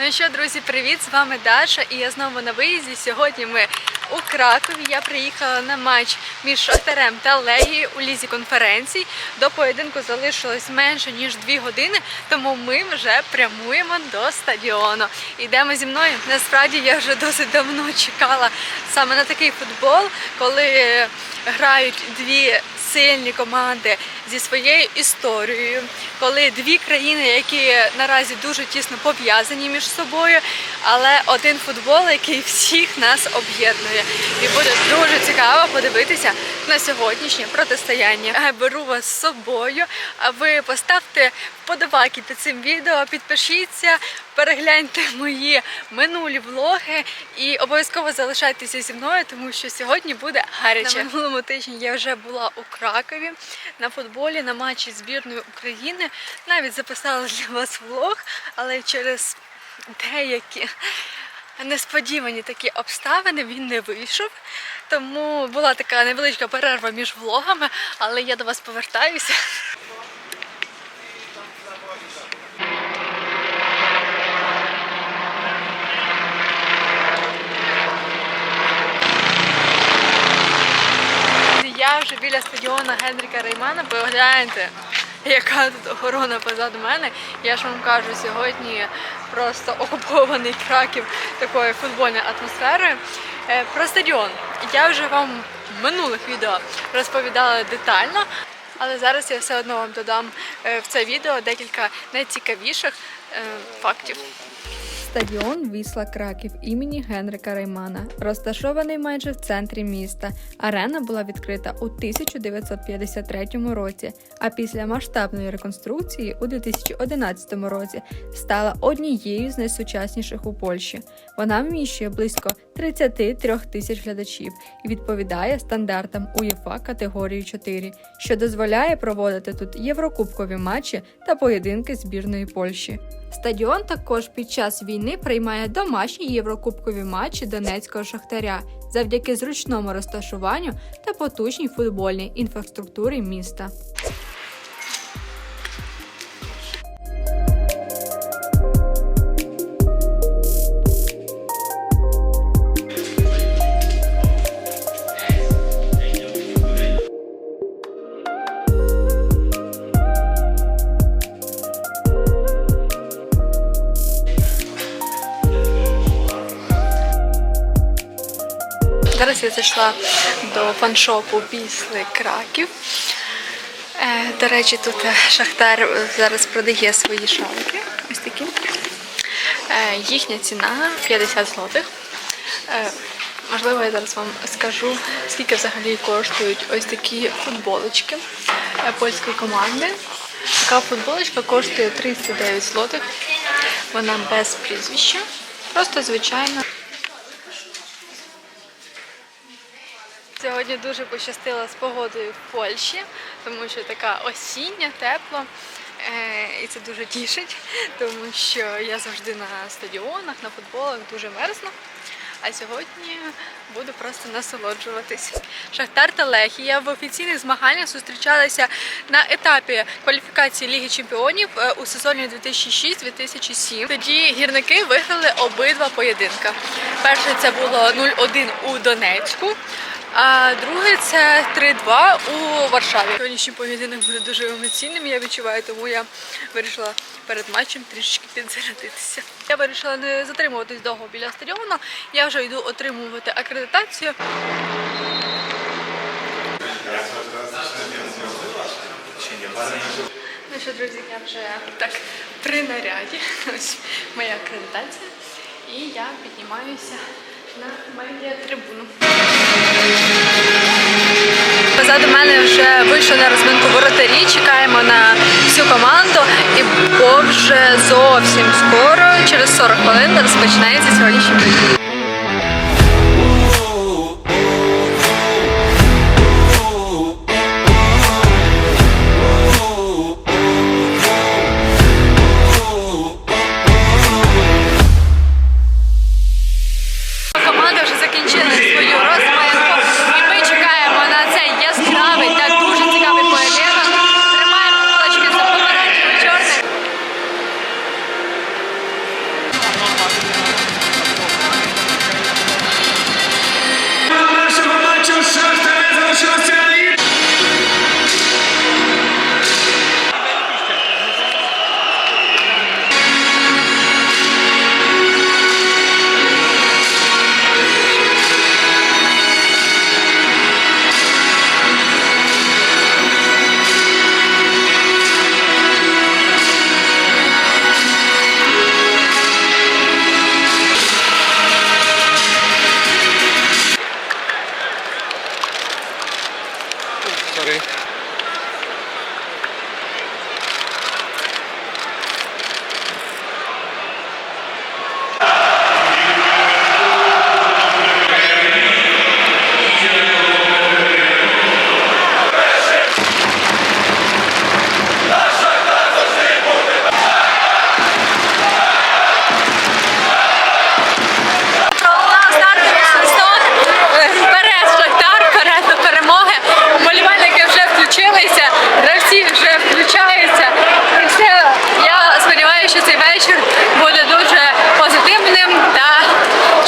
Ну що, друзі, привіт! З вами Даша і я знову на виїзді. Сьогодні ми у Кракові. Я приїхала на матч між Шахтарем та Легією у лізі конференцій. До поєдинку залишилось менше ніж дві години, тому ми вже прямуємо до стадіону. Йдемо зі мною. Насправді я вже досить давно чекала саме на такий футбол, коли грають дві сильні команди зі своєю історією, коли дві країни, які наразі дуже тісно пов'язані між собою, але один футбол, який всіх нас об'єднує. І буде дуже цікаво подивитися на сьогоднішнє протистояння. Е, Беру вас з собою. А ви поставте вподобайки під цим відео, підпишіться, перегляньте мої минулі влоги і обов'язково залишайтеся зі мною, тому що сьогодні буде гаряче. На минулому тижні я вже була у Кракові на футболі на матчі збірної України. Навіть записала для вас влог, але через деякі несподівані такі обставини він не вийшов. Тому була така невеличка перерва між влогами, але я до вас повертаюся. Стадіону Генріка Реймана. Погляньте, яка тут охорона позаду мене. Я ж вам кажу, сьогодні просто окупований Краків такою футбольною атмосферою. Е, Про стадіон я вже вам в минулих відео розповідала детально, але зараз я все одно вам додам е, в це відео декілька найцікавіших е, фактів. Стадіон Вісла Краків імені Генрика Реймана, розташований майже в центрі міста. Арена була відкрита у 1953 році, а після масштабної реконструкції у 2011 році стала однією з найсучасніших у Польщі. Вона вміщує близько 33 тисяч глядачів і відповідає стандартам УЄФА категорії 4, що дозволяє проводити тут єврокубкові матчі та поєдинки збірної Польщі. Стадіон також під час війни приймає домашні єврокубкові матчі Донецького шахтаря завдяки зручному розташуванню та потужній футбольній інфраструктурі міста. Зараз я зайшла до фаншопу Бісли Краків. Е, До речі, тут Шахтар зараз продає свої шалики. Ось такі. Е, Їхня ціна 50 злотих. Е, Можливо, я зараз вам скажу, скільки взагалі коштують ось такі футболочки польської команди. Така футболочка коштує 39 злотих. Вона без прізвища. Просто звичайна. Сьогодні дуже пощастило з погодою в Польщі, тому що така осіння, тепло. Е, І це дуже тішить, тому що я завжди на стадіонах, на футболах дуже мерзну. А сьогодні буду просто насолоджуватись. Шахтар та Лехія в офіційних змаганнях зустрічалися на етапі кваліфікації Ліги Чемпіонів е, у сезоні 2006-2007. Тоді гірники виграли обидва поєдинка. Перше це було 0-1 у Донецьку. А друге це 3-2 у Варшаві. Сьогоднішній поєдинок буде дуже емоційним, я відчуваю, тому я вирішила перед матчем трішечки підзарядитися. Я вирішила не затримуватись довго біля стадіону. Я вже йду отримувати акредитацію. Ну що, друзі, я вже так при наряді. Ось моя акредитація. І я піднімаюся на медіатрибуну. Позаду мене вже вийшли на розминку воротарі. Чекаємо на всю команду, і бо вже зовсім скоро, через 40 хвилин, розпочинається сьогоднішній бій. Закінчила свою розминку,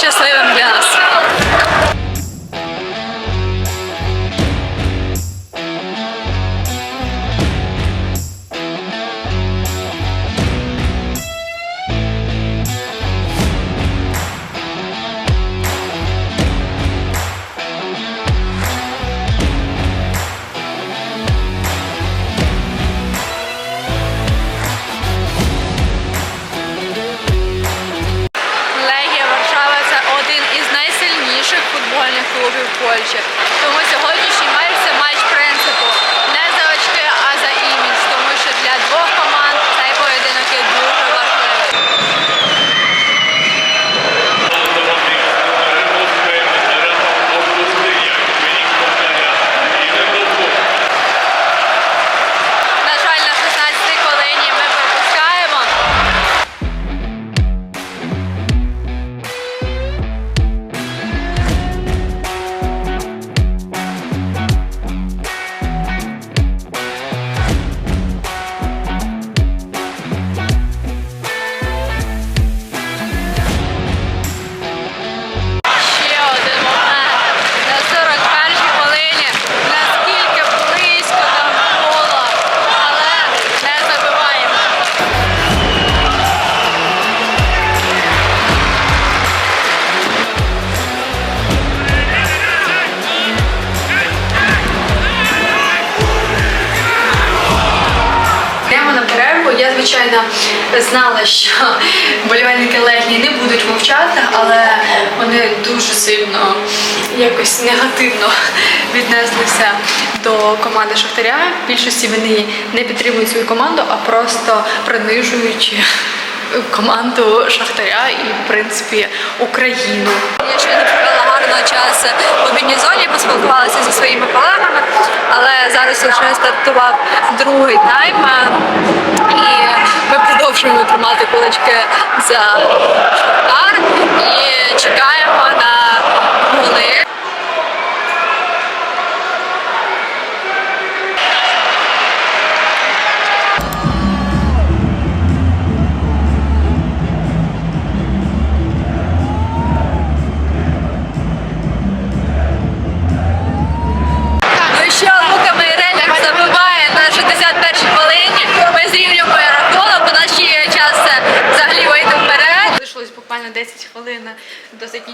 yo soy Польщі. Тому знала, що болівальники Легії не будуть мовчати, але вони дуже сильно якось негативно віднеслися до команди Шахтаря. В більшості вони не підтримують свою команду, а просто принижують команду Шахтаря і, в принципі, Україну. Я ще провела гарного часу в обідній зоні, поспілкувалася зі своїми колегами, зараз лише стартував другий тайм. І ми продовжуємо тримати кулички за Шахтар і чекаємо на голи.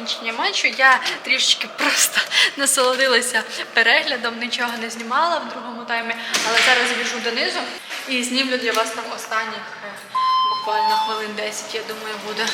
Закінчення матчу. Я трішечки просто насолодилася переглядом, нічого не знімала в другому таймі, але зараз біжу донизу і знімлю для вас там останніх е, буквально хвилин 10, я думаю, буде.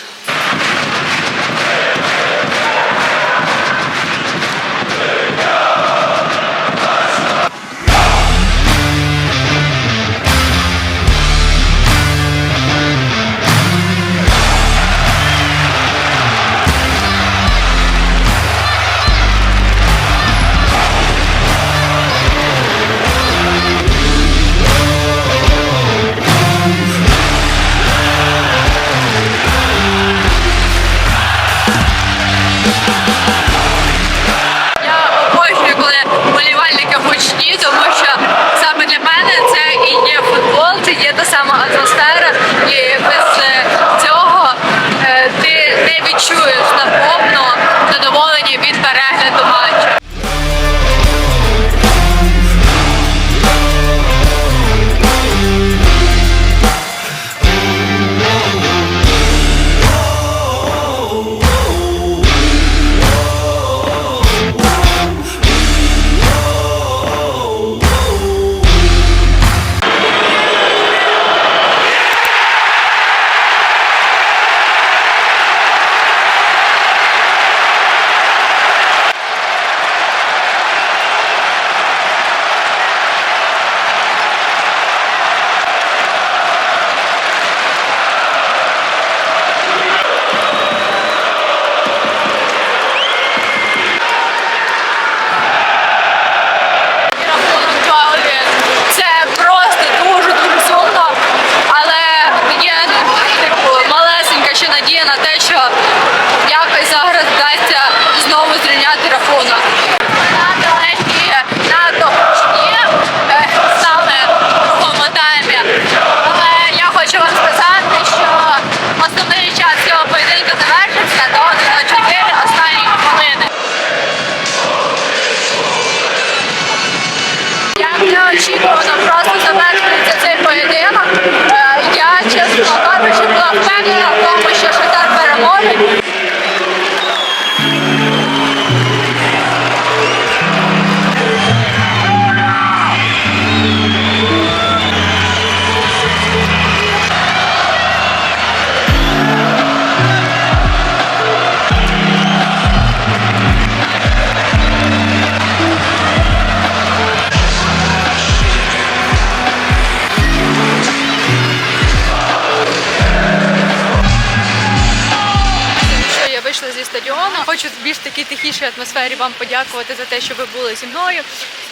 Стадіону. Хочу в більш такій тихішій атмосфері вам подякувати за те, що ви були зі мною.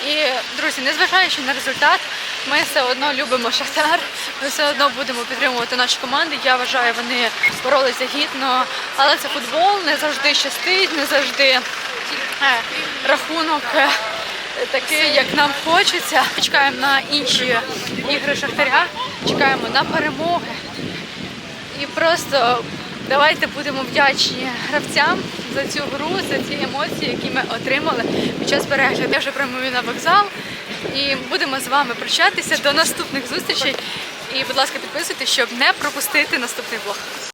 І друзі, незважаючи на результат, ми все одно любимо Шахтар. Ми все одно будемо підтримувати наші команди. Я вважаю, вони боролися гідно, але це футбол, не завжди щастить, не завжди е, рахунок. е, Такий, як нам хочеться. Чекаємо на інші ігри Шахтаря, чекаємо на перемоги. І просто давайте будемо вдячні гравцям за цю гру, за ці емоції, які ми отримали під час перегляду. Я вже прямую на вокзал і будемо з вами прощатися до наступних зустрічей. І, будь ласка, підписуйтесь, щоб не пропустити наступний влог.